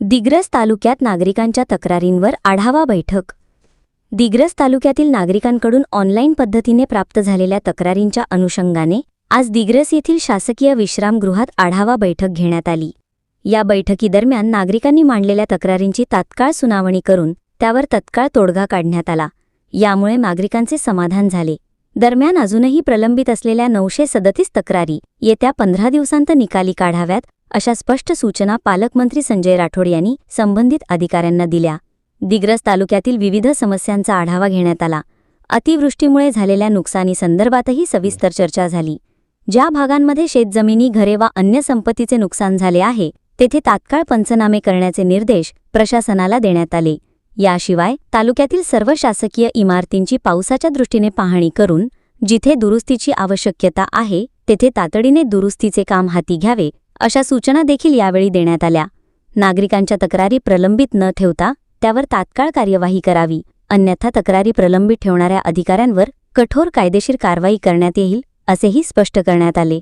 दिग्रस तालुक्यात नागरिकांच्या तक्रारींवर आढावा बैठक. दिग्रस तालुक्यातील नागरिकांकडून ऑनलाईन पद्धतीने प्राप्त झालेल्या तक्रारींच्या अनुषंगाने आज दिग्रस येथील शासकीय विश्रामगृहात आढावा बैठक घेण्यात आली. या बैठकीदरम्यान नागरिकांनी मांडलेल्या तक्रारींची तात्काळ सुनावणी करून त्यावर तत्काळ तोडगा काढण्यात आला. यामुळे नागरिकांचे समाधान झाले. दरम्यान अजूनही प्रलंबित असलेल्या नऊशे सदतीस तक्रारी येत्या पंधरा दिवसांत निकाली काढाव्यात अशा स्पष्ट सूचना पालकमंत्री संजय राठोड यांनी संबंधित अधिकाऱ्यांना दिल्या. दिग्रस तालुक्यातील विविध समस्यांचा आढावा घेण्यात आला. अतिवृष्टीमुळे झालेल्या नुकसानीसंदर्भातही सविस्तर चर्चा झाली. ज्या भागांमध्ये शेतजमिनी घरे वा अन्य संपत्तीचे नुकसान झाले आहे तेथे तात्काळ पंचनामे करण्याचे निर्देश प्रशासनाला देण्यात आले. याशिवाय तालुक्यातील सर्व शासकीय इमारतींची पावसाच्या दृष्टीने पाहणी करून जिथे दुरुस्तीची आवश्यकता आहे तेथे तातडीने दुरुस्तीचे काम हाती घ्यावे अशा सूचना देखील यावेळी देण्यात आल्या. नागरिकांच्या तक्रारी प्रलंबित न ठेवता त्यावर तात्काळ कार्यवाही करावी. अन्यथा तक्रारी प्रलंबित ठेवणाऱ्या अधिकाऱ्यांवर कठोर कायदेशीर कारवाई करण्यात येईल असेही स्पष्ट करण्यात आले.